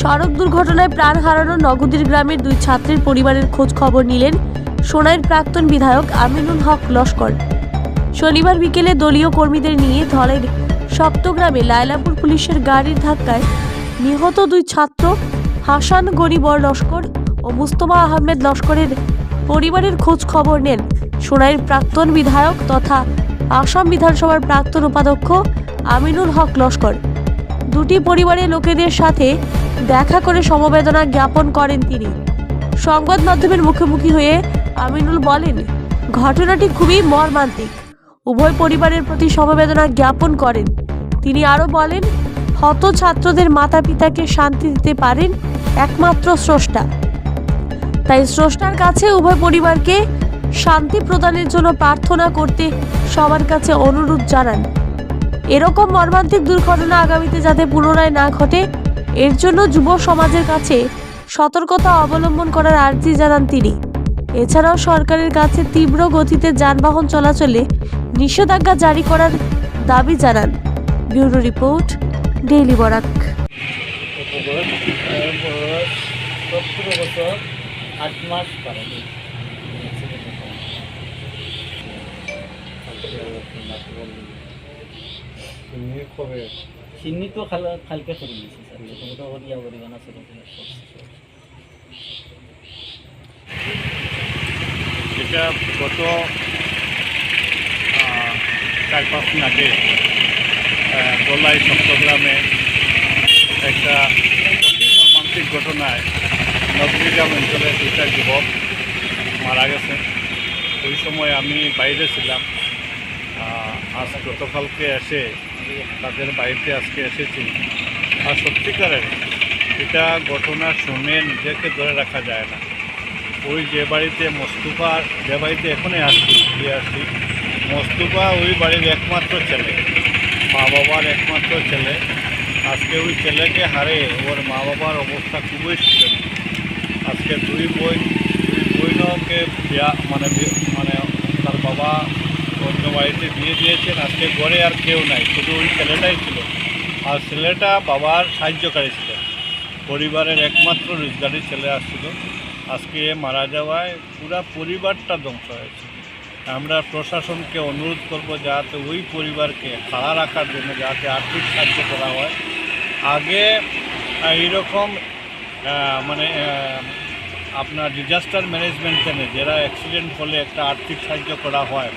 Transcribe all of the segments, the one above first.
সড়ক দুর্ঘটনায় প্রাণ হারানো নগদীর গ্রামের দুই ছাত্রের পরিবারের খোঁজ খবর নিলেন সোনাইয়ের প্রাক্তন বিধায়ক আমিনুল হক লস্কর। শনিবার বিকেলে দলীয় কর্মীদের নিয়ে ধলের সপ্তগ্রামে লায়লাপুর পুলিশের গাড়ির ধাক্কায় নিহত দুই ছাত্র হাসান গরিবর লস্কর ও মুস্তফা আহমেদ লস্করের পরিবারের খোঁজ খবর নেন। সোনাইয়ের প্রাক্তন বিধায়ক তথা আসাম বিধানসভার প্রাক্তন উপাধ্যক্ষ আমিনুল হক লস্কর। দুটি পরিবারের লোকেদের সাথে দেখা করে সমবেদনা জ্ঞাপন করেন তিনি। সংবাদ মাধ্যমের মুখোমুখি হয়ে আমিনুল বলেন, ঘটনাটি খুবই মর্মান্তিক। উভয় পরিবারের প্রতি সমবেদনা জ্ঞাপন করেন। তিনি আরও বলেন হত ছাত্রদের মাতা পিতাকে শান্তি দিতে পারেন একমাত্র স্রষ্টা। তাই স্রষ্টার কাছে উভয় পরিবারকে শান্তি প্রদানের জন্য প্রার্থনা করতে সবার কাছে অনুরোধ জানান। এরকম মর্মান্তিক দুর্ঘটনা আগামীতে যাতে পুনরায় না ঘটে, এর জন্য যুব সমাজের কাছে সতর্কতা অবলম্বন করার আর্জি জানান তিনি। এছাড়াও সরকারের কাছে তীব্র গতিতে যানবাহন চলাচলে নিষেধাজ্ঞা জারি করার দাবি জানান। Bureau report, daily Barak. আট মাস পারে। চিনি তো খাল খালকে করে দিয়েছি স্যার। তুমি তো ইয়া করিবে না এটা গত চার পাঁচ দিন আগে দোলাই চট্টগ্রামে একটা মর্মান্তিক ঘটনায় নবগ্রাম অঞ্চলে দুইটা যুবক মারা গেছে। ওই সময় আমি বাইরে ছিলাম। আজ গতকালকে এসে তাদের বাড়িতে আজকে এসেছি। আর সত্যিকারের এটা ঘটনা শুনে নিজেকে ধরে রাখা যায় না। ওই যে বাড়িতে মোস্তফা, যে বাড়িতে এখনই আসছি গিয়ে আসছি, মস্তুফা ওই বাড়ির একমাত্র ছেলে, মা বাবার একমাত্র ছেলে। আজকে ওই ছেলেকে হারে ওর মা বাবার অবস্থা খুবই সুন্দর আজকে দুই বই, দুই বইনকে বিয়া মানে মানে তার বাবা অন্য বাড়িতে বিয়ে দিয়েছেন, আজকে ঘরে আর কেউ নাই, শুধু ওই ছেলেটাই ছিল। আর ছেলেটা বাবার সাহায্যকারী ছিল। পরিবারের একমাত্র রোজগারি ছেলে আসছিল। আজকে মারা যাওয়ায় পুরা পরিবারটা ধ্বংস হয়েছে। আমরা প্রশাসনকে অনুরোধ করব যাতে ওই পরিবারকে খাড়া রাখার জন্য, যাতে আর্থিক সাহায্য করা হয়। আগে এইরকম মানে আপনার ডিজাস্টার ম্যানেজমেন্ট টেনে যারা অ্যাক্সিডেন্ট হলে একটা আর্থিক সাহায্য করা হয়,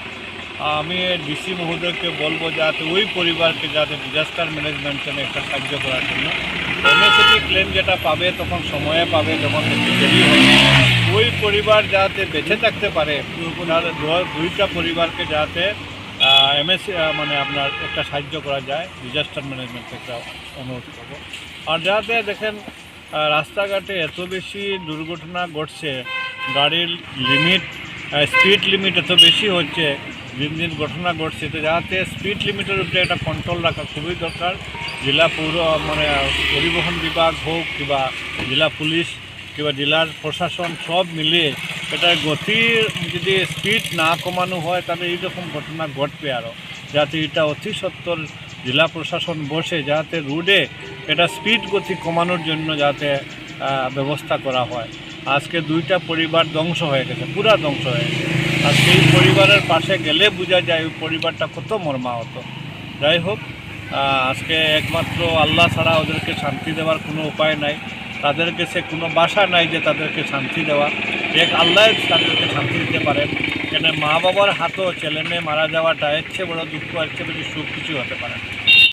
আমি ডিসি মহোদয়কে বলব যাতে ওই পরিবারকে যাতে ডিজাস্টার ম্যানেজমেন্ট টেনে একটা সাহায্য করার জন্য। এমএসিটি ক্লেম যেটা পাবে, তখন সময়ে পাবে, যখন দেরি ওই পরিবার যাতে বেঁচে থাকতে পারে দুইটা পরিবারকে যাতে এমএসি মানে আপনার একটা সাহায্য করা যায়। ডিজাস্টার ম্যানেজমেন্ট একটা অনুরোধ করব। আর যাতে দেখেন রাস্তাঘাটে এত বেশি দুর্ঘটনা ঘটছে, গাড়ির লিমিট স্পিড লিমিট এত বেশি হচ্ছে, দিন দিন ঘটনা ঘটছে, তো যাতে স্পিড লিমিটের উপরে একটা কন্ট্রোল রাখা খুবই দরকার। জেলা পৌর মানে পরিবহন বিভাগ হোক কিংবা জেলা পুলিশ কিংবা জেলার প্রশাসন সব মিলিয়ে এটা গতির যদি স্পিড না কমানো হয়, তাহলে এইরকম ঘটনা ঘটবে আরও যাতে এটা অতি সত্তর জেলা প্রশাসন বসে যাতে রোডে এটা স্পিড গতি কমানোর জন্য যাতে ব্যবস্থা করা হয়। আজকে দুইটা পরিবার ধ্বংস হয়ে গেছে, পুরা ধ্বংস হয়ে গেছে। আর সেই পরিবারের পাশে গেলে বোঝা যায় ওই পরিবারটা কত মর্মাহত। যাই হোক আজকে একমাত্র আল্লাহ ছাড়া ওদেরকে শান্তি দেওয়ার কোনো উপায় নাই। তাদের কাছে কোনো বাসা নাই যে তাদেরকে শান্তি দেওয়া। এক আল্লাহ তাদেরকে শান্তি দিতে পারেন কেন মা বাবার হাতও ছেলে মেয়ে মারা যাওয়াটা এর চেয়ে বড় দুঃখ, এর চেয়ে বেশি সুখ কিছু হতে পারে না।